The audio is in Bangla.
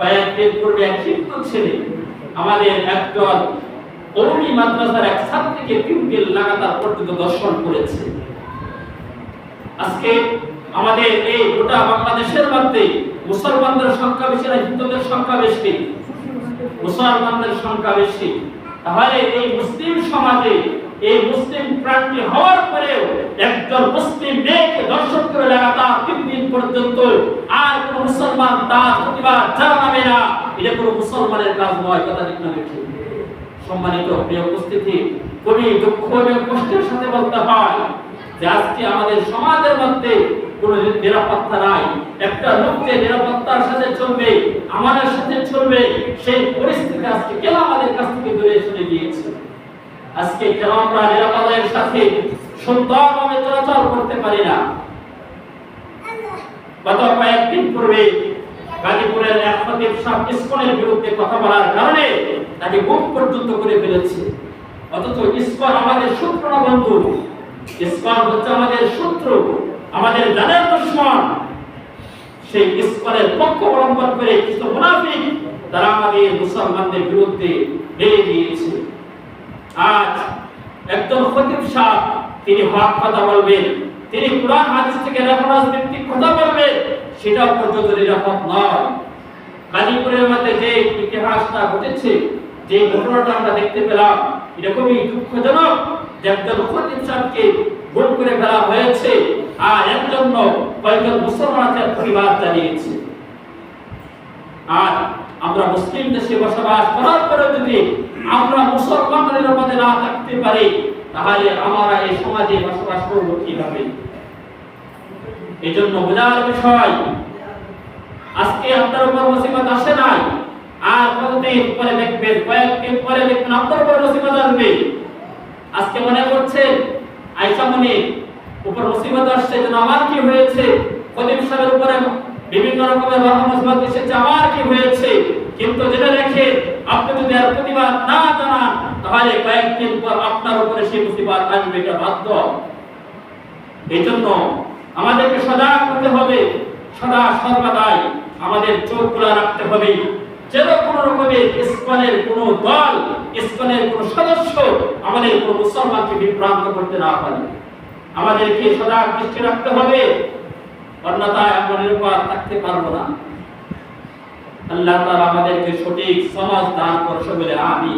কয়েকদিন পূর্বে এক শিক্ষক ছেলে আমাদের একজন কৌমি মাদ্রাসার এক ছাত্রীকে দিন লাগাতার পর্যন্ত দর্শন করেছে। আজকে আমাদের এই গোটা বাংলাদেশের মধ্যে মুসলমানদের সংখ্যা বেশি না, হিন্দুদের সংখ্যা বেশি। মুসলমানদের সংখ্যা বেশি। তাহলে এই মুসলিম সমাজে, এই মুসলিম প্রাণটি হওয়ার পরেও একজন মুসলিম মেয়েকে দর্শন করে লাগাতার তিন দিন পর্যন্ত মুসলমান, তার প্রতিবাদ জানাবে না। এটা কোনো মুসলমানের কাজ নয়, কথা ঠিক না ঠিক সম্মানিত, প্রিয় উপস্থিতি, খুবই দুঃখ এবং কষ্টের সাথে বলতে হয় যে আজকে আমাদের সমাজের মধ্যে কোনো নিরাপত্তা নাই। একটা লোক যে নিরাপত্তার সাথে চলবে, আমাদের সাথে চলবে, সেই পরিস্থিতি আজকে কেন আমাদের কাছ থেকে দূরে চলে গিয়েছে? আজকে কেন আমরা নিরাপদের সাথে সুন্দরভাবে চলাচল করতে পারি না? গত কয়েকদিন পূর্বে গাজীপুরের এক সাহেব ইসকনের বিরুদ্ধে কথা বলার কারণে তাকে গুম পর্যন্ত করে ফেলেছে। অথচ ইসকন আমাদের শত্রু না বন্ধু। ইসকন হচ্ছে আমাদের শত্রু, আমাদের জানের দুশ্মন। সেই ইসকনের পক্ষ অবলম্বন করে কিছু মুনাফিক তারা আমাদের মুসলমানদের বিরুদ্ধে বেরিয়ে দিয়েছে। আজ একজন খতিব সাহেব তিনি হক কথা বলবেন। তিনি কোরআন, হাদিস থেকে রেফারেন্স ভিত্তিক কথা বলবেন সেটাও পর্যন্ত নিরাপদ নয়। গাজীপুরের মধ্যে যে ইতিহাসটা ঘটেছে, যে ঘটনাটা আমরা দেখতে পেলাম, এটা দুঃখজনক। যে একজন গুম করে ফেলা হয়েছে আর এর জন্য কয়েকজন মুসলমানের পরিবার জানিয়েছে। আর আমরা মুসলিম দেশে বসবাস করার পরে যদি আমরা মুসলমানদের মধ্যে না থাকতে পারি তাহলে আমরা এই সমাজে বসবাস করব কীভাবে? এই জন্য বোঝার বিষয়, আজকে আপনার উপর মুসিবত আসে নাই, আর কতদিন পরে দেখবেন, কয়েকদিন পরে দেখবেন আপনার উপর মুসিবত আসবে। আজকে মনে করছেন আয়সা মনে, উপর মুসিবত আসছে, যেন আমার কি হয়েছে? কদিম সাহেবের উপরে বিভিন্ন রকমের রহমত এসেছে আমার কি হয়েছে? কিন্তু যেটা রেখে আপনি যদি আর প্রতিবাদ না জানান তাহলে কয়েকদিন পর আপনার উপরে সেই মুসিবত আসবে এটা বাধ্য। এই জন্য আমাদেরকে সজাগ হতে হবে, সদা সর্বদাই আমাদের চোখ খোলা রাখতে হবে। যেন কোন রকমের ইসকনের কোন দল, ইসকনের কোন সদস্য আমাদের কোন মুসলমানকে বিভ্রান্ত করতে না পারে। আমাদেরকে সজাগ দৃষ্টি রাখতে হবে। অন্যথায় আমরা নিরাপদ থাকতে পারব না। আল্লাহ তাআলা আমাদেরকে সঠিক সমাজ দান করছে বলে আমি